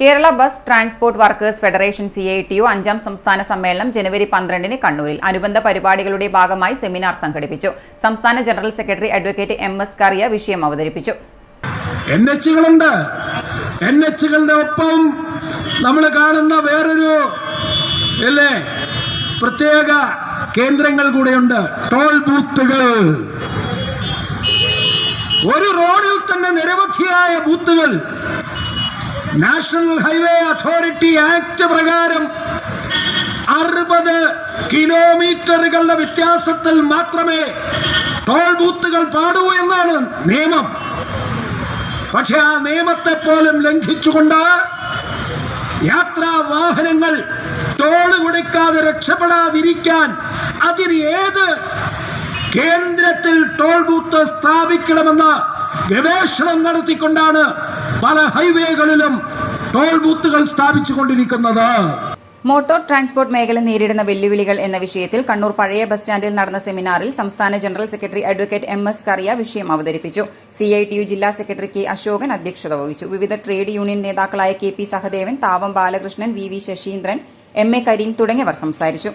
Kerala bus transport workers federation C I T U അഞ്ചാം സംസ്ഥാന സമ്മേളനം ജനുവരി പന്ത്രണ്ടിന് കണ്ണൂരിൽ അനുബന്ധ പരിപാടികളുടെ ഭാഗമായി സെമിനാർ സംഘടിപ്പിച്ചു. സംസ്ഥാന general secretary advocate M S Kariya വിഷയം അവതരിപ്പിച്ചു. എൻ എച്ചുകളുണ്ട്. എൻ എച്ചുകളുടെ ഒപ്പം നമ്മൾ കാണുന്ന വേറൊരു അല്ലേ പ്രത്യേക കേന്ദ്രങ്ങൾ കൂടെയുണ്ട്. ടോൾ ബൂത്തുകൾ. ഒരു റോഡിൽ തന്നെ നിരവധിയായ ബൂത്തുകൾ നാഷണൽ ഹൈവേ അതോറിറ്റി ആക്ട് പ്രകാരം അറുപത് കിലോമീറ്ററുകളുടെ വ്യത്യാസത്തിൽ മാത്രമേ ടോൾ ബൂത്തുകൾ പാടൂ എന്നാണ് നിയമം. പക്ഷെ ആ നിയമത്തെ പോലും ലംഘിച്ചുകൊണ്ട് യാത്രാ വാഹനങ്ങൾ ടോൾ കൊടുക്കാതെ രക്ഷപ്പെടാതിരിക്കാൻ അതിന് ഏത് കേന്ദ്രത്തിൽ ടോൾ ബൂത്ത് സ്ഥാപിക്കണമെന്ന് ഗവേഷണം നടത്തിക്കൊണ്ടാണ് പല ഹൈവേകളിലും ടോൾ ബൂത്തുകൾ സ്ഥാപിച്ചു കൊണ്ടിരിക്കുന്നത് മോട്ടോർ ട്രാൻസ്പോർട്ട് മേഖല നേരിടുന്ന വെല്ലുവിളികൾ എന്ന വിഷയത്തിൽ കണ്ണൂർ പഴയ ബസ് സ്റ്റാൻഡിൽ നടന്ന സെമിനാറിൽ സംസ്ഥാന general secretary advocate M S Kariya വിഷയം അവതരിപ്പിച്ചു. സി ഐ ടി യു ജില്ലാ സെക്രട്ടറി കെ അശോകൻ അധ്യക്ഷത വഹിച്ചു. വിവിധ ട്രേഡ് യൂണിയൻ നേതാക്കളായ K P Sahadevan Thavam Balakrishnan V V Sasheendran M A Kareem തുടങ്ങിയവർ സംസാരിച്ചു.